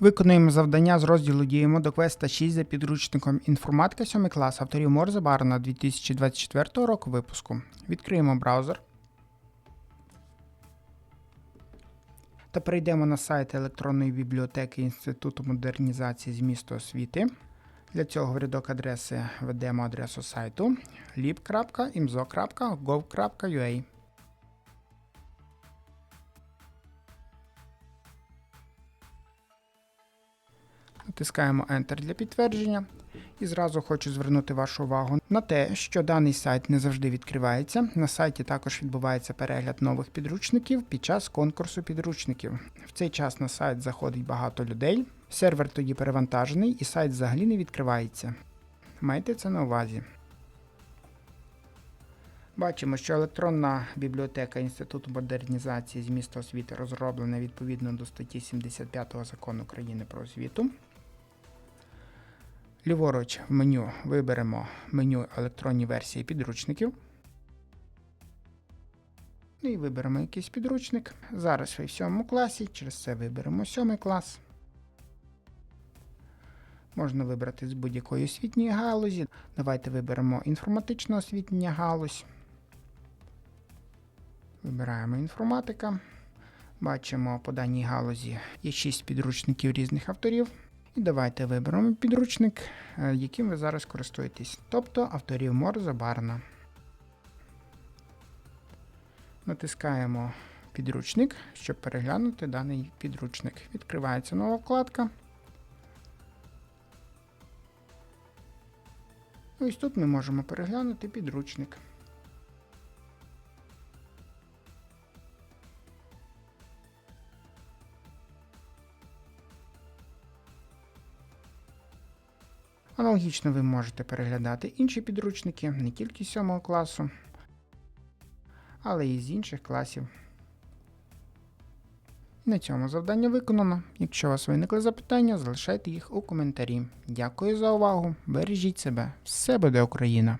Виконуємо завдання з розділу Діємо до квеста 6 за підручником інформатика 7 клас авторів Морзе Барна 2024 року випуску. Відкриємо браузер. Та перейдемо на сайт електронної бібліотеки Інституту модернізації змісту освіти. Для цього в рядок адреси введемо адресу сайту lib.imzo.gov.ua. Натискаємо Enter для підтвердження. І зразу хочу звернути вашу увагу на те, що даний сайт не завжди відкривається. На сайті також відбувається перегляд нових підручників під час конкурсу підручників. В цей час на сайт заходить багато людей, сервер тоді перевантажений і сайт взагалі не відкривається. Майте це на увазі. Бачимо, що електронна бібліотека Інституту модернізації змісту освіти розроблена відповідно до статті 75 закону України про освіту. Ліворуч в меню виберемо меню електронні версії підручників. Ну І виберемо якийсь підручник. Зараз ви в сьомому класі, через це виберемо сьомий клас. Можна вибрати з будь-якої освітньої галузі. Давайте виберемо інформатичну освітня галузь. Вибираємо інформатика. Бачимо по даній галузі є 6 підручників різних авторів. І давайте виберемо підручник, е, яким ви зараз користуєтесь, тобто авторів Морза Барна. Натискаємо підручник, щоб переглянути даний підручник. Відкривається нова вкладка. Ось тут ми можемо переглянути підручник. Аналогічно ви можете переглядати інші підручники не тільки з 7 класу, але й з інших класів. На цьому завдання виконано. Якщо у вас виникли запитання, залишайте їх у коментарі. Дякую за увагу. Бережіть себе. Все буде Україна!